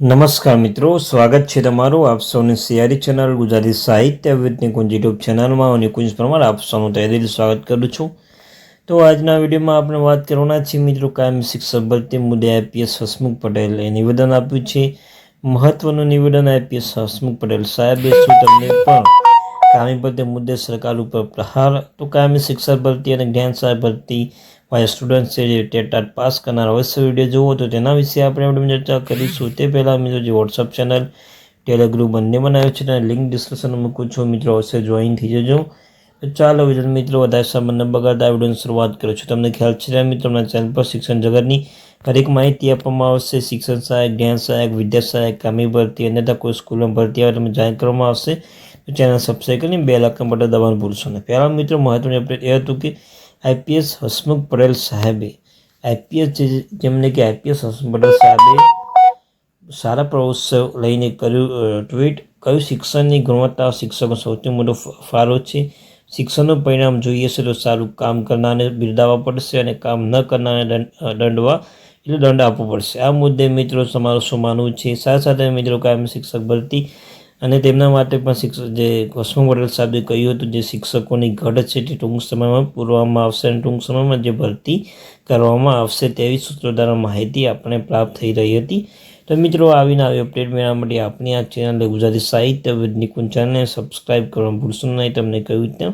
નમસ્કાર મિત્રો, સ્વાગત છે તમારું આપ સૌની સિયારી ચેનલ, ગુજરાતી સાહિત્ય વિદ નિકુંજ યુટ્યુબ ચેનલમાં. હું નિકુંજ પરમાર, આપ સૌનું તહેદીલ સ્વાગત કરું છું. તો આજના વિડીયોમાં આપણે વાત કરવાના છીએ મિત્રો, કાયમ શિક્ષક ભરતી મુદ્દે આઈપીએસ હસમુખ પટેલે નિવેદન આપ્યું છે. મહત્વનું નિવેદન આઈપીએસ હસમુખ પટેલ સાહેબે શું તમને પણ કામી ભરતી મુદ્દે સરકાર ઉપર પ્રહાર? તો કાયમી શિક્ષક ભરતી અને જ્ઞાન સાહેબ ભરતી મારા સ્ટુડન્ટ છે જે ટેટ ટાટ પાસ કરનાર અવશ્ય વીડિયો જુઓ તો તેના વિશે આપણે આપણે ચર્ચા કરીશું. તે પહેલાં મિત્રો જે વોટ્સઅપ ચેનલ ટેલિગ્રુપ બંને બનાવ્યો છે તેના લિંક ડિસ્ક્રિપ્શનમાં મૂકું છું. મિત્રો, અવશ્ય જોઈન થઈ જજો. તો ચાલો વિદ્યાર્થી મિત્રો, વધારે સમય બગાડતા વિડીયોની શરૂઆત કરું છું. તમને ખ્યાલ છે મિત્રો આપણા ચેનલ પર શિક્ષણ જગતની હરેક માહિતી આપવામાં આવશે. શિક્ષણ સહાયક, જ્ઞાન સહાયક, વિદ્યા સહાયક, કામી ભરતી અન્યથા કોઈ સ્કૂલમાં ભરતી આવે તમે જાહેર કરવામાં આવશે. તો ચેનલ સબસ્ક્રાઈબ કરીને બે લાખ બટન દબાણ ભૂલશો નહીં. પહેલાં મિત્રો, મહત્વની અપડેટ એ હતું કે આઈપીએસ હસમુખ પટેલ સાહેબે. આઈપીએસ જેમને કે આઈપીએસ હસમુખ પટેલ સાહેબે સારા પ્રવોત્સવ લઈને કર્યું ટ્વીટ. કયું શિક્ષણની ગુણવત્તા શિક્ષકો સૌથી મોટો ફાળો છે? શિક્ષણનું પરિણામ જોઈએ છે તો સારું કામ કરનારને બિરદાવવા પડશે અને કામ ન કરનારને દંડ દંડવા એટલે દંડ આપવો પડશે. આ મુદ્દે મિત્રો, તમારું શું માનવું છે? સાથે સાથે મિત્રો, કાયમ શિક્ષક ભરતી અને તેમના માટે પણ શિક્ષક જે કોસ્મો મોડલ સાહેબે કહ્યું હતું, જે શિક્ષકોની ઘટ છે તે ટૂંક સમયમાં પૂરવામાં આવશે અને ટૂંક સમયમાં જે ભરતી કરવામાં આવશે તેવી સૂત્રો દ્વારા માહિતી આપણે પ્રાપ્ત થઈ રહી હતી. તો મિત્રો આવીને આવી અપડેટ મેળવવા માટે આપણી આ ચેનલ ગુજરાતી સાહિત્ય નિકુંજ ચેનલને સબસ્ક્રાઇબ કરવાનું ભૂલશો નહીં. તમને કહ્યું તેમ,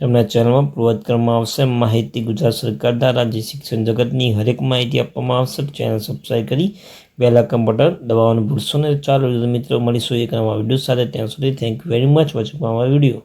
તમને ચેનલમાં પૂર્વત કરવામાં આવશે. માહિતી ગુજરાત સરકાર દ્વારા જે શિક્ષણ જગતની હરેક માહિતી આપવામાં આવશે. ચેનલ સબસ્ક્રાઈબ કરી બેલ લાખ બટન દબાવવાનું ભૂલશો નહીં. ચાલો મિત્રો, મળીશું એક નવા વીડિયો સાથે. ત્યાં સુધી thank you very much watching my video